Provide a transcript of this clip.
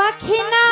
পাখি না